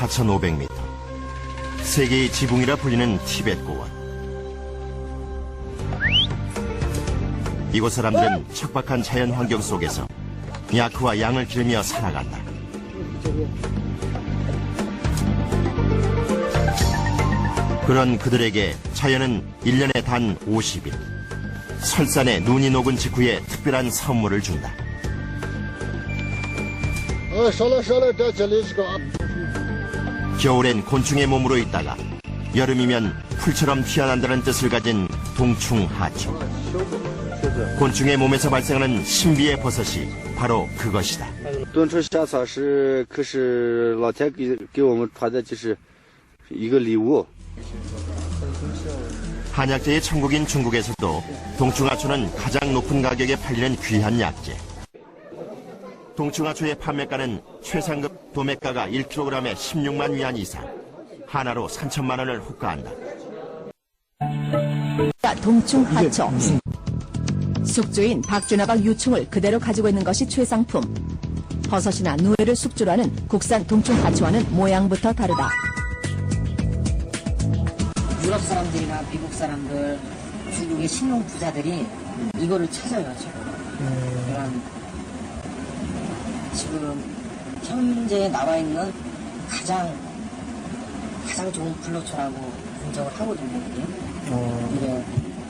4,500m. 세계의 지붕이라 불리는 티벳 고원. 이곳 사람들은 척박한 자연 환경 속에서 야크와 양을 기르며 살아간다. 그런 그들에게 자연은 1년에 단 50일, 설산에 눈이 녹은 직후에 특별한 선물을 준다. 겨울엔 곤충의 몸으로 있다가 여름이면 풀처럼 튀어난다는 뜻을 가진 동충하초. 곤충의 몸에서 발생하는 신비의 버섯이 바로 그것이다. 蹲出夏草是，可是老天给给我们传的，就是一个礼物。 한약재의 천국인 중국에서도 동충하초는 가장 높은 가격에 팔리는 귀한 약재. 동충하초의 판매가는 최상급 도매가가 1kg에 16만 위안 이상, 하나로 3천만 원을 호가한다. 동충하초. 숙주인 박쥐나박 유충을 그대로 가지고 있는 것이 최상품. 버섯이나 누에를 숙주로 하는 국산 동충하초와는 모양부터 다르다. 유럽 사람들이나 미국 사람들, 중국의 신용 부자들이 이거를 찾아요, 지금. 그런 지금 현재 나와 있는 가장 가장 좋은 블루초라고 인정을 하거든요. 이게. 이게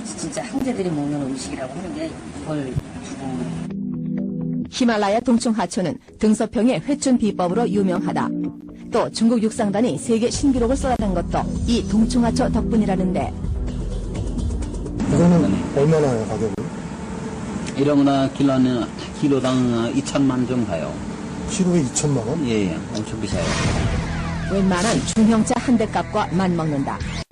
진짜 황제들이 먹는 음식이라고 하는 게 이걸 두고 히말라야 동충하초는 등서평의 회춘 비법으로 유명하다. 또 중국 육상단이 세계 신기록을 쏟아낸 것도 이 동충하초 덕분이라는데 이거는 얼마나요, 가격이? 이런 거나 킬로는 키로당 2천만 정 가요. 키로에 2천만 원? 예, 예, 엄청 비싸요. 웬만한 중형차 한 대 값과 맞먹는다.